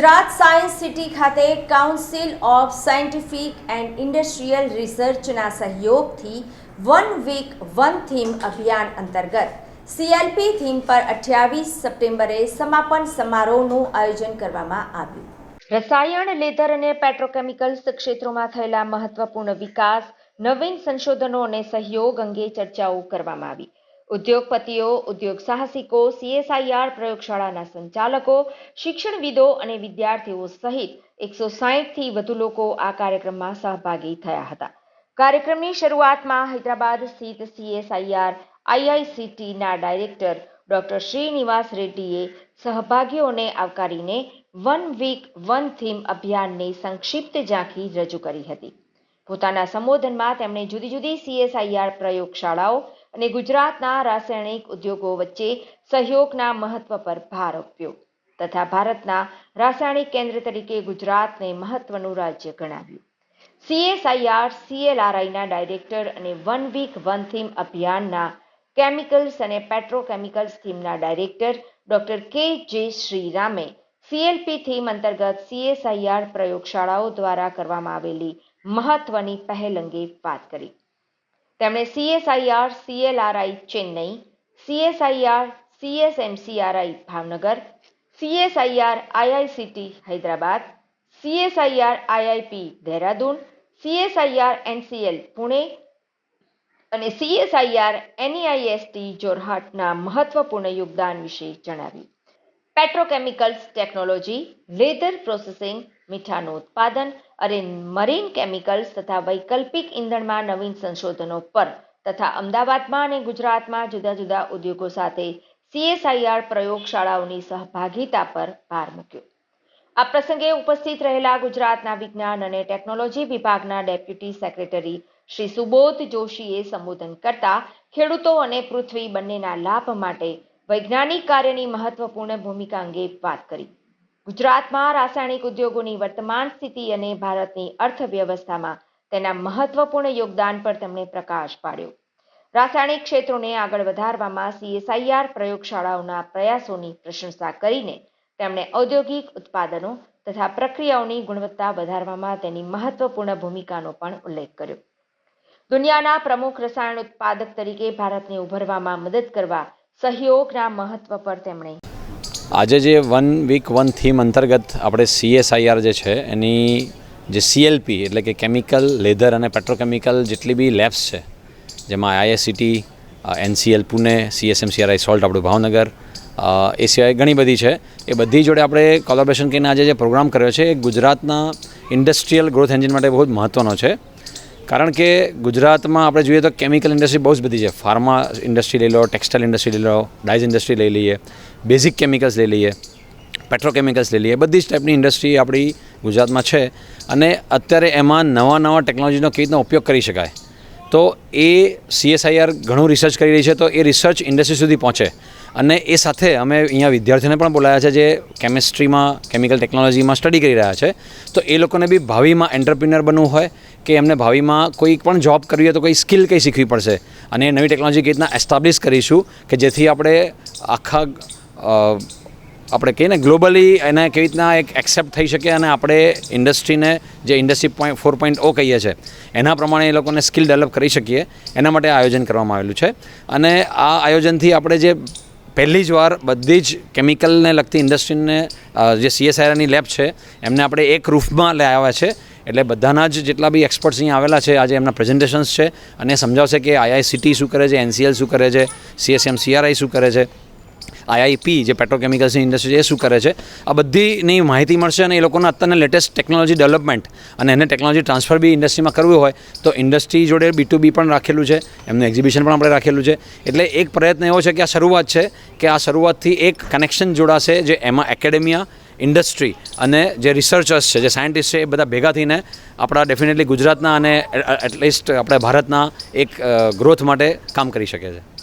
Gujarat science city ખાતે council of scientific and industrial રિસર્ચના સહયોગથી one week one theme અભિયાન અંતર્ગત સીએલપી થીમ પર અઠ્યાવીસ સપ્ટેમ્બરે સમાપન સમારોહનું આયોજન કરવામાં આવ્યું. રસાયણ, લેધર અને પેટ્રોકેમિકલ્સ ક્ષેત્રોમાં થયેલા મહત્વપૂર્ણ વિકાસ, નવીન સંશોધનો અને સહયોગ અંગે ચર્ચાઓ કરવામાં આવી. ઉદ્યોગપતિઓ, ઉદ્યોગ સાહસિકો સીએસઆઈઆર પ્રયોગશાળાના સંચાલકો, શિક્ષણવિદો અને વિદ્યાર્થીઓ સહિત એકસો સાહીઠથી વધુ લોકો આ કાર્યક્રમમાં સહભાગી થયા હતા. કાર્યક્રમની શરૂઆતમાં હૈદરાબાદ સ્થિત સીએસઆઈઆર આઈઆઈસીટીના ડાયરેક્ટર ડોક્ટર શ્રીનિવાસ રેડ્ડીએ સહભાગીઓને આવકારીને વન વીક વન થીમ અભિયાનની સંક્ષિપ્ત ઝાંખી રજૂ કરી હતી. પોતાના સંબોધનમાં તેમણે જુદી જુદી સીએસઆઈઆર પ્રયોગશાળાઓ અને ગુજરાતના રાસાયણિક ઉદ્યોગો વચ્ચે સહયોગના મહત્વ પર ભાર આપ્યો તથા ભારતના રાસાયણિક કેન્દ્ર તરીકે ગુજરાતને મહત્વનું રાજ્ય ગણાવ્યું. સીએસઆઈઆર સીએલઆરઆઈના ડાયરેક્ટર અને વન વીક વન થીમ અભિયાનના કેમિકલ્સ અને પેટ્રોકેમિકલ્સ થીમના ડાયરેક્ટર ડોક્ટર કે જે શ્રીરામે સીએલપી થીમ અંતર્ગત સીએસઆઈઆર પ્રયોગશાળાઓ દ્વારા કરવામાં આવેલી મહત્વની પહેલ અંગે વાત કરી. તેમણે CSIR CLRI Chennai CSIR CSMCRI Bhavnagar CSIR IICT Hyderabad CSIR IIP Dehradun CSIR NCL Pune અને સીએસઆઈઆર એનઈઆઈએસટી જોરહાટના મહત્વપૂર્ણ યોગદાન વિશે જણાવ્યું. પેટ્રોકેમિકલ્સ ટેકનોલોજી લેધર પ્રોસેસિંગ મીઠાનું ઉત્પાદન અને મરીન કેમિકલ્સ તથા વૈકલ્પિક ઇંધણમાં નવીન સંશોધનો પર તથા અમદાવાદમાં અને ગુજરાતમાં જુદા જુદા ઉદ્યોગો સાથે સીએસઆઈઆર પ્રયોગશાળાઓની સહભાગિતા પર ભાર મૂક્યો. આ પ્રસંગે ઉપસ્થિત રહેલા ગુજરાતના વિજ્ઞાન અને ટેકનોલોજી વિભાગના ડેપ્યુટી સેક્રેટરી શ્રી સુબોધ જોશીએ સંબોધન કરતા ખેડૂતો અને પૃથ્વી બંનેના લાભ માટે વૈજ્ઞાનિક કાર્યની મહત્વપૂર્ણ ભૂમિકા અંગે વાત કરી. ગુજરાતમાં રાસાયણિક ઉદ્યોગોની વર્તમાન સ્થિતિ અને ભારતની અર્થવ્યવસ્થામાં તેના મહત્વપૂર્ણ યોગદાન પર તેમણે પ્રકાશ પાડ્યો. રાસાયણિક ક્ષેત્રોને આગળ વધારવામાં સીએસઆઈઆર પ્રયોગશાળાઓના પ્રયાસોની પ્રશંસા કરીને તેમણે ઔદ્યોગિક ઉત્પાદનો તથા પ્રક્રિયાઓની ગુણવત્તા વધારવામાં તેની મહત્વપૂર્ણ ભૂમિકાનો પણ ઉલ્લેખ કર્યો. દુનિયાના પ્રમુખ રસાયણ ઉત્પાદક તરીકે ભારતને ઉભરવામાં મદદ કરવા સહયોગના મહત્વ પર તેમણે આજે જે વન વીક વન થીમ અંતર્ગત આપણે સીએસઆઈઆર જે છે, એની જે સીએલપી એટલે કે કેમિકલ લેધર અને પેટ્રોકેમિકલ જેટલી બી લેબ્સ છે, જેમાં IICT NCL Pune CSMCRI salt આપણું ભાવનગર એ સિવાય ઘણી બધી છે. એ બધી જોડે આપણે કોલોબરેશન કરીને આજે જે પ્રોગ્રામ કર્યો છે, એ ગુજરાતના ઇન્ડસ્ટ્રીયલ ગ્રોથ એન્જિન માટે બહુ જ મહત્ત્વનો છે. કારણ કે ગુજરાતમાં આપણે જોઈએ તો કેમિકલ ઇન્ડસ્ટ્રી બહુ જ બધી છે. ફાર્મા ઇન્ડસ્ટ્રી લઈ લો ટેક્સટાઇલ ઇન્ડસ્ટ્રી લઈ લો ડાઇઝ ઇન્ડસ્ટ્રી લઈ લઈએ બેઝિક કેમિકલ્સ લઈ લઈએ પેટ્રોકેમિકલ્સ લઈ લઈએ, બધી જ ટાઈપની ઇન્ડસ્ટ્રી આપણી ગુજરાતમાં છે. અને અત્યારે એમાં નવા નવા ટેકનોલોજીનો કેવી રીતના ઉપયોગ કરી શકાય? તો એ સીએસઆઈઆર ઘણું રિસર્ચ કરી રહી છે, તો એ રિસર્ચ ઇન્ડસ્ટ્રી સુધી પહોંચે. અને એ સાથે અમે અહીંયા વિદ્યાર્થીઓને પણ બોલાયા છે જે કેમિસ્ટ્રીમાં કેમિકલ ટેકનોલોજીમાં સ્ટડી કરી રહ્યા છે. તો એ લોકોને બી ભાવિમાં એન્ટરપ્રિનર બનવું હોય કે એમને ભાવિમાં કોઈ પણ જોબ કરવી હોય તો કોઈ સ્કિલ કંઈ શીખવી પડશે. અને એ નવી ટેકનોલોજી કેવી રીતના એસ્ટાબ્લિશ કરીશું કે જેથી આપણે આખા આપણે કહીએ ને ગ્લોબલી એને કેવી રીતના એક એક્સેપ્ટ થઈ શકે અને આપણે ઇન્ડસ્ટ્રીને જે industry point four point O કહીએ છીએ એના પ્રમાણે એ લોકોને સ્કિલ ડેવલપ કરી શકીએ. એના માટે આયોજન કરવામાં આવેલું છે. અને આ આયોજનથી આપણે જે પહેલી જ વાર બધી જ કેમિકલને લગતી ઇન્ડસ્ટ્રીને જે સીએસઆઈઆરની લેબ છે, એમને આપણે એક રૂફમાં લઈ આવ્યા છે. એટલે બધાના જ જેટલા બી એક્સપર્ટ્સ અહીંયા આવેલા છે, આજે એમના પ્રેઝન્ટેશન્સ છે, અને સમજાવશે કે આઈઆઈસીટી શું કરે છે એનસીએલ શું કરે છે સીએસએમ સીઆરઆઈ શું કરે છે. આઈઆઈપી, જે પેટ્રોકેમિકલ્સની ઇન્ડસ્ટ્રી એ શું કરે છે? આ બધીની માહિતી મળશે અને એ લોકોના અત્યારના લેટેસ્ટ ટેકનોલોજી ડેવલપમેન્ટ અને એને ટેકનોલોજી ટ્રાન્સફર બી ઇન્ડસ્ટ્રીમાં કરવું હોય, તો ઇન્ડસ્ટ્રી જોડે બી ટુ બી પણ રાખેલું છે, એમનું એક્ઝિબિશન પણ આપણે રાખેલું છે. એટલે એક પ્રયત્ન એવો છે કે આ શરૂઆત છે, કે આ શરૂઆતથી એક કનેક્શન જોડાશે જે એમાં એકેડેમિયા ઇન્ડસ્ટ્રી અને જે રિસર્ચર્સ છે, જે સાયન્ટિસ્ટ છે, એ બધા ભેગા થઈને આપણા ડેફિનેટલી ગુજરાતના અને એટલીસ્ટ આપણે ભારતના એક ગ્રોથ માટે કામ કરી શકે છે.